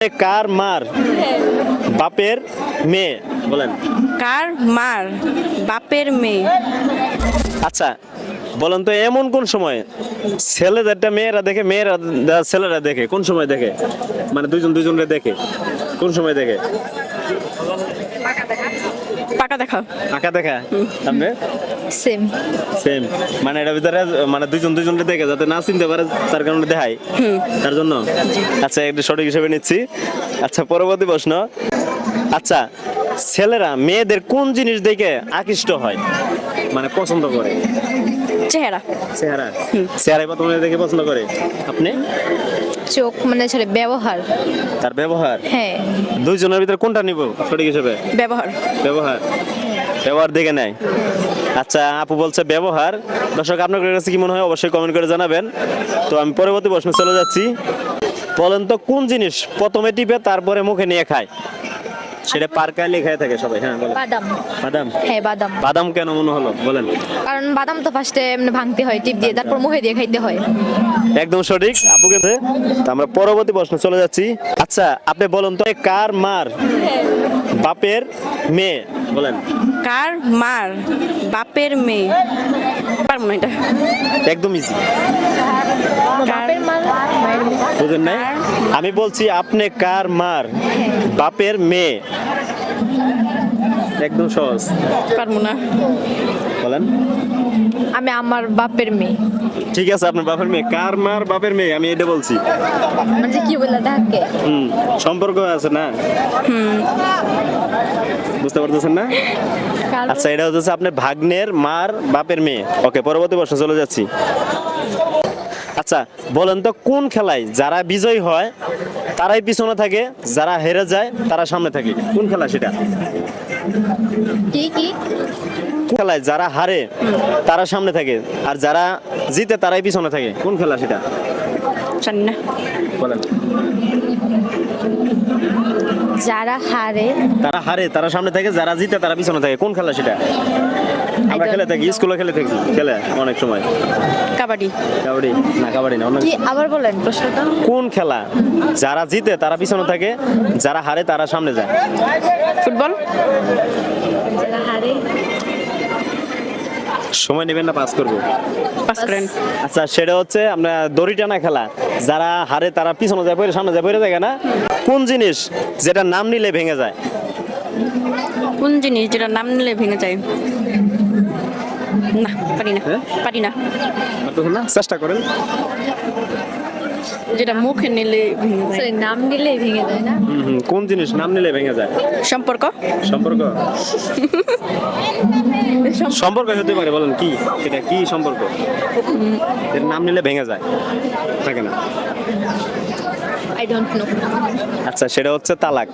কার মার বাপের মেয়ে? বলেন। কার মার বাপের মেয়ে? আচ্ছা বলেন তো এমন কোন সময়? ছেলেদেরটা মেয়েরা দেখে মেয়েরা ছেলেরা দেখে কোন সময় দেখে? মানে দুজন দুইজনরে দেখে কোন সময় দেখে? পাকা দেখা। আঁকা দেখা? আপনি সেম সেম মানে এটার ভিতরে মানে দুইজন দুইজনকে দেখে যাতে না চিনতে পারে তার কারণে দেখাই। তার জন্য? আচ্ছা একটু সঠিক হিসেবে নিচ্ছি। আচ্ছা পরবর্তী প্রশ্ন। আচ্ছা ছেলেরা মেয়েদের কোন জিনিস দেখে আকৃষ্ট হয়? মানে পছন্দ করে? চেহারা। চেহারা। চেহারাই প্রথমে দেখে পছন্দ করে? আপনি? চোখ মানে ছেলে ব্যবহার। তার ব্যবহার? হ্যাঁ। দুইজনের ভিতরে কোনটা নিব সঠিক হিসেবে? ব্যবহার। ব্যবহার। ব্যবহার দেখে নেয়। আচ্ছা আপু বলছে ব্যবহার। দর্শক আপনার কাছে কি মনে হয় অবশ্যই কমেন্ট করে জানাবেন। তো আমি পরবর্তী প্রশ্নে চলে যাচ্ছি। বলেন তো কোন জিনিস প্রথমে টিপে তারপরে মুখে নিয়ে খায়? সেটা পার্কায় লেখায় থাকে সবাই হ্যাঁ বলেন। বাদাম। বাদাম? হ্যাঁ বাদাম। বাদাম কেন মনে হলো? বলেন। কারণ বাদাম তো ফার্স্টে এমনি ভাঙতে হয় টিপ দিয়ে তারপর মুখে দিয়ে খাইতে হয়। একদম সঠিক আপু গেছে তো আমরা পরবর্তী প্রশ্ন চলে যাচ্ছি। আচ্ছা আপনি বলুন তো কার মার বাপের মেয়ে? বলেন। কার মার বাপের মেয়ে? পারব না এটা। একদম ইজি। বুঝেন নাই? আমি বলছি আপনি কার মার বাপের মেয়ে। একদম সহজ। পারব না। বলেন। আমি আমার বাপের মেয়ে। ঠিক আছে আপনার বাপের মেয়ে। কার মার বাপের মেয়ে? আমি এটা বলছি। মানে কি বললা ডাকে হুম সম্পর্ক আছে না? বুঝতে পারতেছেন না? আচ্ছা এটা হচ্ছে আপনার ভাগ্নের মার বাপের মেয়ে। ওকে পরবর্তী প্রশ্ন চলে যাচ্ছি। আচ্ছা বলেন তো কোন খেলায় যারা বিজয়ী হয় তারাই পিছনে থাকে যারা হেরে যায় তারা সামনে থাকে? কোন খেলা সেটা? খেলায় যারা হারে তারা সামনে থাকে আর যারা জিতে তারাই পিছনে থাকে? কোন খেলা সেটা? বলেন। যারা হারে তারা হারে তারা সামনে থাকে যারা জিতে তারা পিছনে থাকে। কোন খেলা সেটা? আমরা খেলে থাকি স্কুলে খেলে থাকি খেলে অনেক সময়। কাবাডি। কাবাডি? না কাবাডি না কি আবার বলেন প্রশ্নটা? কোন খেলা? যারা জিতে তারা পিছনে থাকে যারা হারে তারা সামনে যায়। ফুটবল? যারা হারে। সময় নেবেন না পাস করব। আচ্ছা সেটা হচ্ছে আমরা দড়ি টানা খেলা। যারা হারে তারা পিছনে যায় পরে সামনে যায় পরে যায় না? কোন জিনিস যেটা নাম নিলে ভেঙে যায়? কোন জিনিস যেটা নাম নিলে ভেঙে যায়? না পারি না হ্যাঁ? পারি না। পারতেছেন না চেষ্টা করেন। যেটা মুখে নিলে নাম নিলেই ভেঙে যায় না? কোন জিনিস নাম নিলে ভেঙে যায়? সম্পর্ক? সম্পর্ক? সম্পর্ক? হতে পারে বলেন কি? সেটা কি সম্পর্ক? এর নাম নিলে ভেঙে যায়। থাকে না? আই ডোন্ট নো আচ্ছা সেটা হচ্ছে তালাক।